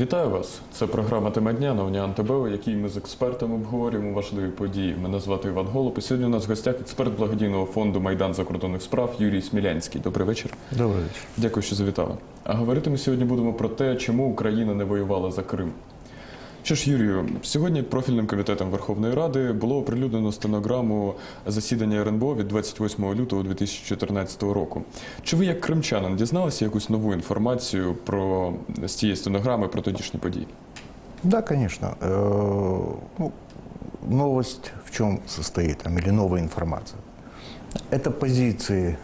Вітаю вас! Це програма Тема дня на Уніан ТБ, у якій ми з експертами обговорюємо важливі події. Мене звати Іван Голуб. І сьогодні у нас в гостях експерт благодійного фонду Майдан закордонних справ Юрій Смілянський. Добрий вечір. Добрий вечір. Дякую, що завітали. А говорити ми сьогодні будемо про те, чому Україна не воювала за Крим. Що ж, Юрію, сьогодні профільним комітетом Верховної Ради було оприлюднено стенограму засідання РНБО від 28 лютого 2014 року. Чи ви, як кримчанин, дізналися якусь нову інформацію про з цієї стенограми про тодішні події? Да, конечно. Э, ну, новость в чем состоит, там, или новая информация? Это позиции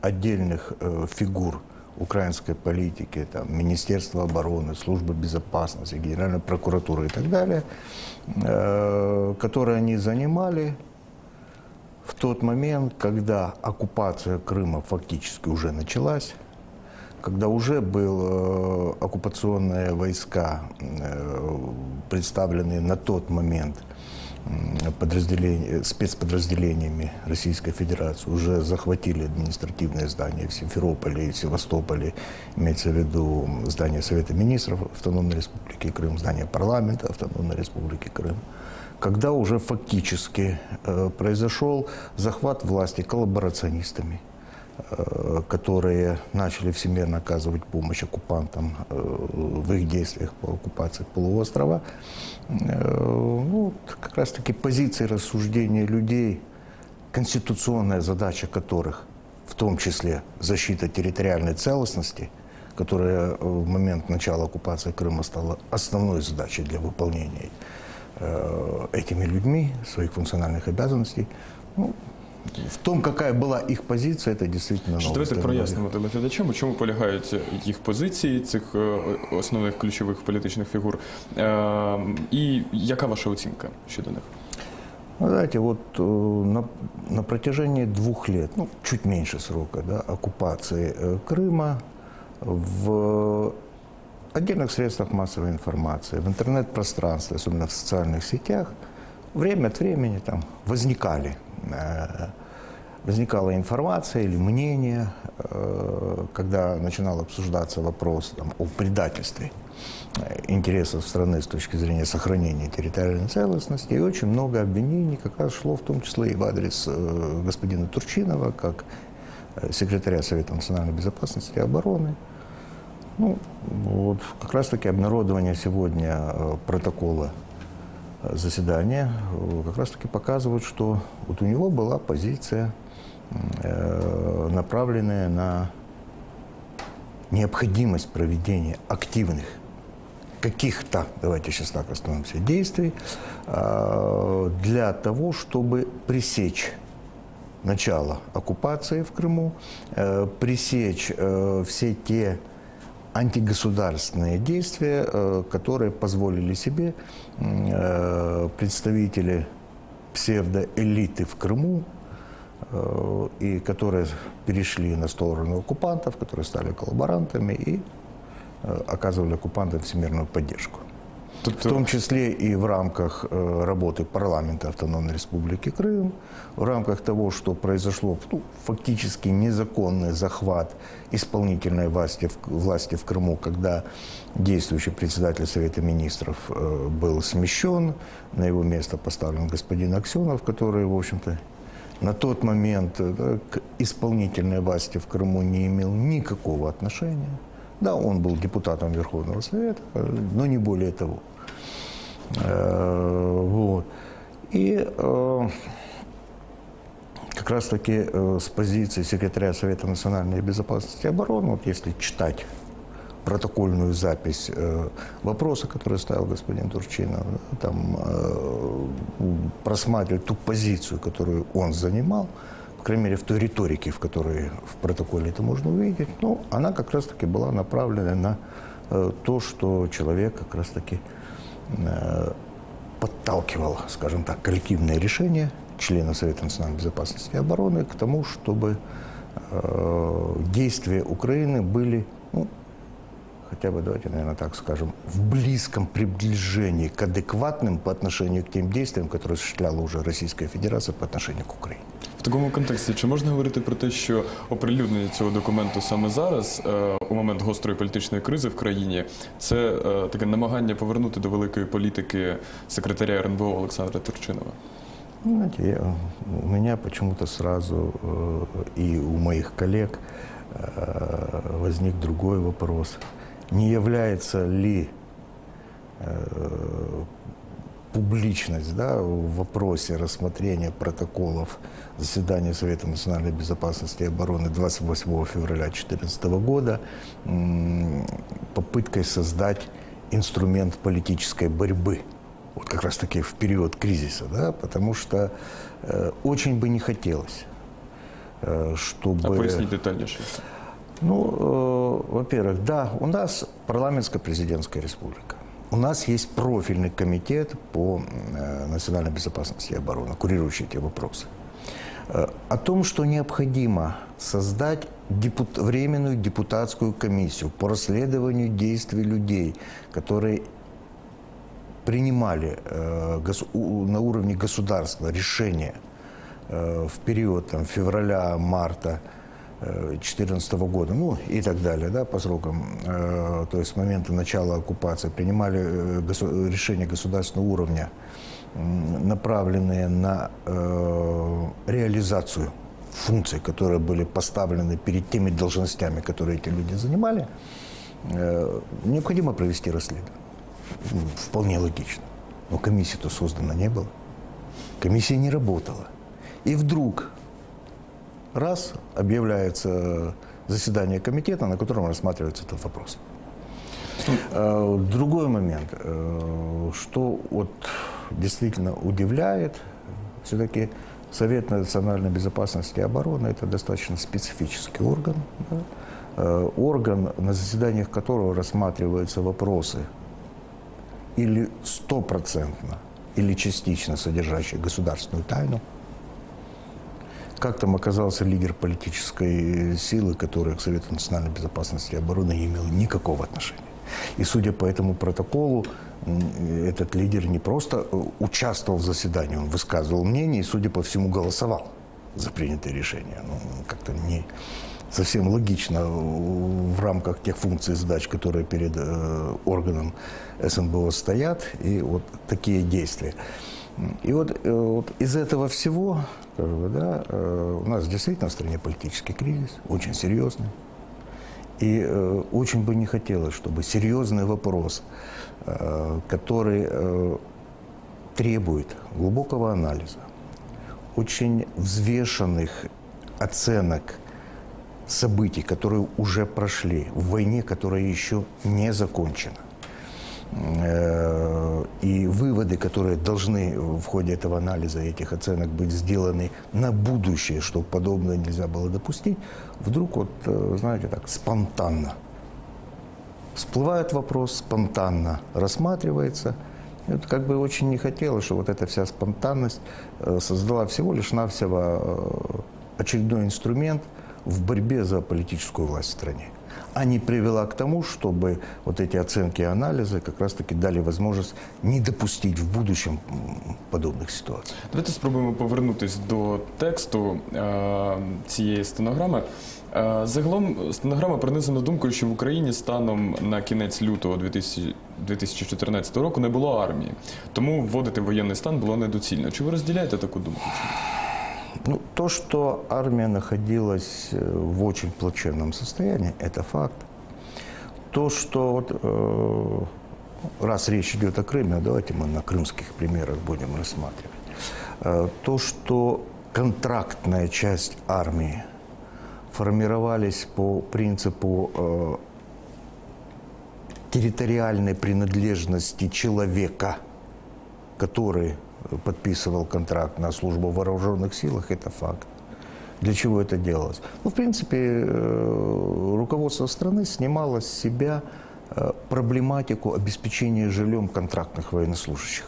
отдельных э, фигур украинской политики, там, Министерства обороны, Службы безопасности, Генеральной прокуратуры и так далее, э, которые они занимали в тот момент, когда оккупация Крыма фактически уже началась, когда уже был э, оккупационные войска, э, представленные на тот момент подразделения- спецподразделениями Российской Федерации, уже захватили административные здания в Симферополе и Севастополе, имеется в виду здание Совета Министров Автономной Республики Крым, здание парламента Автономной Республики Крым, когда уже фактически э, произошел захват власти коллаборационистами, которые начали всемирно оказывать помощь оккупантам э, в их действиях по оккупации полуострова. Э, Ну, как раз-таки позиции рассуждения людей, конституционная задача которых, в том числе защита территориальной целостности, которая э, в момент начала оккупации Крыма стала основной задачей для выполнения э, этими людьми своих функциональных обязанностей, ну, в том, какая была их позиция, это действительно Що новость давайте для многих. прояснимо телеглядачам, у чому полягають їх позиції цих е, основних ключових політичних фігур, Е, і яка ваша оцінка щодо них? Вы знаете, вот э, на, на протяжении двух лет, ну, чуть меньше срока, да, оккупации э, Крыма в отдельных средствах массовой информации, в интернет-пространстве, особенно в социальных сетях, время от времени там возникали, э, возникала информация или мнение, э, когда начинал обсуждаться вопрос там, о предательстве э, интересов страны с точки зрения сохранения территориальной целостности. И очень много обвинений как раз шло в том числе и в адрес э, господина Турчинова, как секретаря Совета национальной безопасности и обороны. Ну, вот как раз-таки обнародование сегодня протокола заседания как раз-таки показывает, что вот у него была позиция, направленная на необходимость проведения активных каких-то, давайте сейчас так остановимся, действий э, для того, чтобы пресечь начало оккупации в Крыму, э, пресечь э, все те антигосударственные действия, э, которые позволили себе э, представители псевдоэлиты в Крыму, э, и которые перешли на сторону оккупантов, которые стали коллаборантами и э, оказывали оккупантам всемирную поддержку. В том числе и в рамках э, работы парламента Автономной Республики Крым, в рамках того, что произошло ну, фактически незаконный захват исполнительной власти в, власти в Крыму, когда действующий председатель Совета Министров э, был смещен, на его место поставлен господин Аксенов, который, в общем-то, на тот момент э, к исполнительной власти в Крыму не имел никакого отношения. Да, он был депутатом Верховного Совета, э, но не более того. Э, Вот. И как раз-таки э, с позиции секретаря Совета национальной безопасности и обороны, вот если читать протокольную запись э, вопроса, который ставил господин Турчинов, там э, просматривать ту позицию, которую он занимал, по крайней мере, в той риторике, в которой в протоколе это можно увидеть, ну, она как раз-таки была направлена на э, то, что человек как раз-таки подталкивал, скажем так, коллективное решение члена Совета национальной безопасности и обороны к тому, чтобы действия Украины были, хотя бы, давайте, наверное, так скажем, в близком приближении к адекватным по отношению к тем действиям, которые осуществляла уже Российская Федерация по отношению к Украине. в такому контексті чи можна говорити про те, що оприлюднення цього документу саме зараз, е, у момент гострої політичної кризи в країні, це е, таке намагання повернути до великої політики секретаря РНБО Олександра Турчинова? Ну, Знаете, я- у меня почему-то сразу э, и у моих коллег э, возник другой вопрос. Не является ли э, публичность да, в вопросе рассмотрения протоколов заседания Совета национальной безопасности и обороны 28 февраля 2014 года м, попыткой создать инструмент политической борьбы. Вот как раз таки в период кризиса, да, потому что э, очень бы не хотелось, э, чтобы... А поясніть детальніше. Ну, э, во-первых, да, у нас парламентско-президентская республика. У нас есть профильный комитет по э, национальной безопасности и обороне, курирующий эти вопросы. Э, о том, что необходимо создать депут- временную депутатскую комиссию по расследованию действий людей, которые принимали э, гос- у- на уровне государства решения э, в период там, февраля-марта 2014 года, ну и так далее, да, по срокам, э, то есть с момента начала оккупации, принимали э, решения государственного уровня, направленные на э, реализацию функций, которые были поставлены перед теми должностями, которые эти люди занимали, необходимо провести расследование. Ну, Вполне логично. Но комиссии-то создано не было. Комиссия не работала. И вдруг раз объявляется заседание комитета, на котором рассматривается этот вопрос. Э, Другой момент, э, что вот действительно удивляет, все-таки Совет национальной безопасности и обороны это достаточно специфический орган, да, э, орган, на заседаниях которого рассматриваются вопросы или стопроцентно, или частично содержащие государственную тайну, как там оказался лидер политической силы, которая к Совету национальной безопасности и обороны не имела никакого отношения. И судя по этому протоколу, м, этот лидер не просто э, участвовал в заседании, он высказывал мнение и, судя по всему, голосовал за принятые решения. Ну, как-то не совсем логично э, в рамках тех функций и задач, которые перед э, органом СНБО стоят, и вот такие действия. И вот, э, вот из этого всего, как бы, да, э, у нас действительно в стране политический кризис, очень серьезный. И э, очень бы не хотелось, чтобы серьезный вопрос, э, который э, требует глубокого анализа, очень взвешенных оценок событий, которые уже прошли, в войне, которая еще не закончена, Э, и выводы, которые должны в ходе этого анализа этих оценок быть сделаны на будущее, чтобы подобное нельзя было допустить, вдруг вот, э, знаете, так спонтанно всплывает вопрос, спонтанно рассматривается. И вот как бы очень не хотелось, что вот эта вся спонтанность э, создала всего лишь навсего э, очередной инструмент в борьбе за политическую власть в стране а не привела к тому, чтобы вот эти оценки и анализы как раз-таки дали возможность не допустить в будущем м, подобных ситуаций. Давайте спробуємо повернутись до тексту е, цієї стенограми. Е, загалом стенограма пронизана думкою, що в Україні станом на кінець лютого 2000 2014 року не було армії, тому вводити воєнний стан було недоцільно. Чи ви розділяєте таку думку? Ну, то, что армия находилась э, в очень плачевном состоянии, это факт. То, что вот, э, раз речь идет о Крыме, давайте мы на крымских примерах будем рассматривать. Э, то, что контрактная часть армии формировались по принципу территориальной принадлежности человека, который подписывал контракт на службу в вооруженных силах, это факт. Для чего это делалось? Ну, в принципе, э, руководство страны снимало с себя э, проблематику обеспечения жильем контрактных военнослужащих.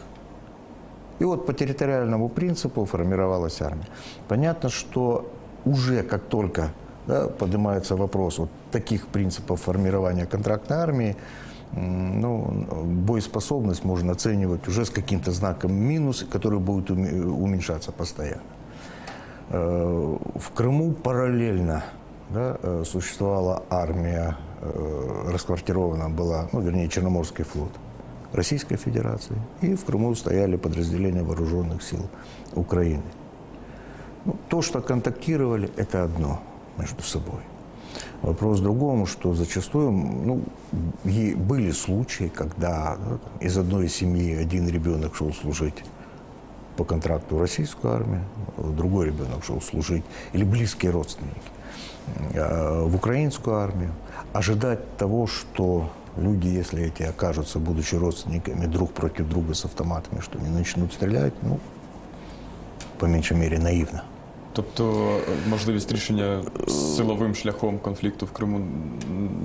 И вот по территориальному принципу формировалась армия. Понятно, что уже как только да, поднимается вопрос вот таких принципов формирования контрактной армии, ну, боеспособность можно оценивать уже с каким-то знаком минус, который будет уме- уменьшаться постоянно. Э, В Крыму параллельно да, э, существовала армия, э, расквартирована была, ну, вернее, Черноморский флот Российской Федерации, и в Крыму стояли подразделения вооруженных сил Украины. Ну, то, что контактировали, это одно между собой. Вопрос в другом, что зачастую ну, и были случаи, когда да, там, из одной семьи один ребенок шел служить по контракту в российскую армию, другой ребенок шел служить, или близкие родственники, э, в украинскую армию. Ожидать того, что люди, если эти окажутся, будучи родственниками, друг против друга с автоматами, что они начнут стрелять, ну, по меньшей мере, наивно. Тобто е, можливість рішення силовим шляхом конфлікту в Криму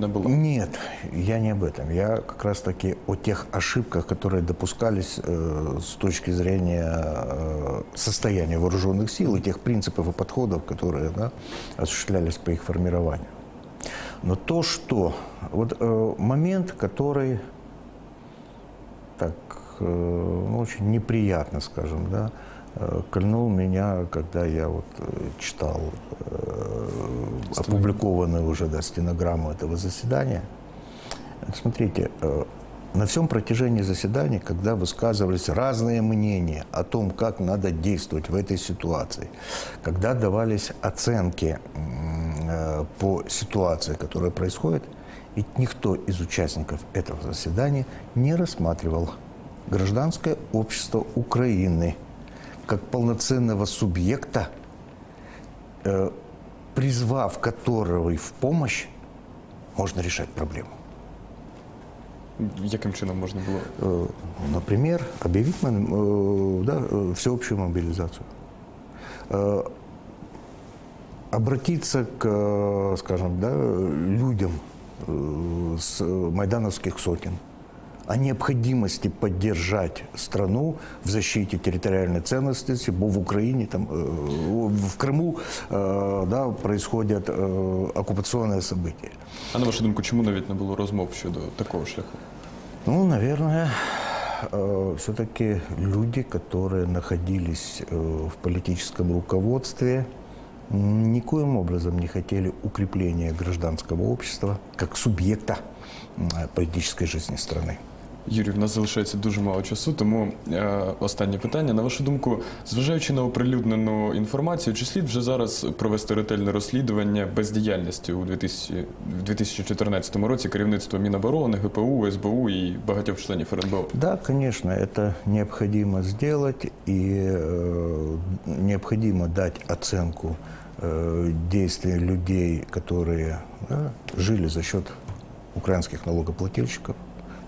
не було. Нет, я не об этом. Я как раз таки о тех ошибках, которые допускались э, с точки зрения э, состояния вооруженных сил и тех принципов и подходов, которые да, осуществлялись по их формированию. Но то, что вот э, момент, который так э, ну, очень неприятно, скажем, да, э, кольнул меня, когда я вот э, читал э, опубликованную уже да, стенограмму этого заседания. Смотрите, э, на всем протяжении заседания, когда высказывались разные мнения о том, как надо действовать в этой ситуации, когда давались оценки э, по ситуации, которая происходит, ведь никто из участников этого заседания не рассматривал гражданское общество Украины как полноценного субъекта, э, призвав которого в помощь, можно решать проблему. Яким чином можна було? Э, Например, объявить мон- э, да, всеобщую мобилизацию. Обратиться к, скажем, да, людям э, с майдановских сотен о необходимости поддержать страну в защите территориальной целостности, бо в Украине, там, э, в Крыму э, да, происходят э, оккупационные события. А на вашу думку, чому навіть не було розмов щодо такого шляху? Ну, наверное, все-таки люди, которые находились в политическом руководстве, никоим образом не хотели укрепления гражданского общества как субъекта политической жизни страны. Юрій, в нас залишається дуже мало часу, тому е, останнє питання. На вашу думку, зважаючи на оприлюднену інформацію, чи слід вже зараз провести ретельне розслідування бездіяльності у 2000, в 2014 році керівництва Міноборони, ГПУ, СБУ і багатьох членів РНБО? Да, конечно, это необходимо сделать, и э, необходимо дать оценку э, действий людей, которые да, жили за счет украинских налогоплательщиков,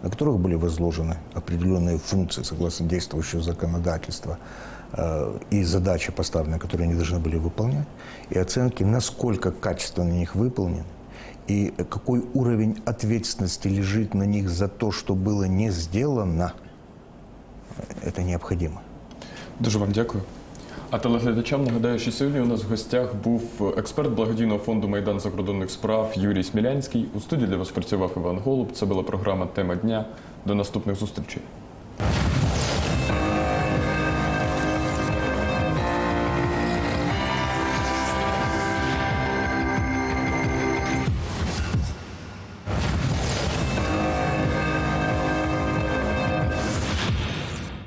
на которых были возложены определенные функции согласно действующего законодательства э, и задачи поставленные, которые они должны были выполнять, и оценки, насколько качественно их выполнены, и какой уровень ответственности лежит на них за то, что было не сделано, это необходимо. Дуже вам дякую. А телеглядачам нагадаю, що сьогодні у нас в гостях був експерт благодійного фонду Майдан закордонних справ Юрій Смілянський. У студії для вас працював Іван Голуб. Це була програма Тема дня. До наступних зустрічей.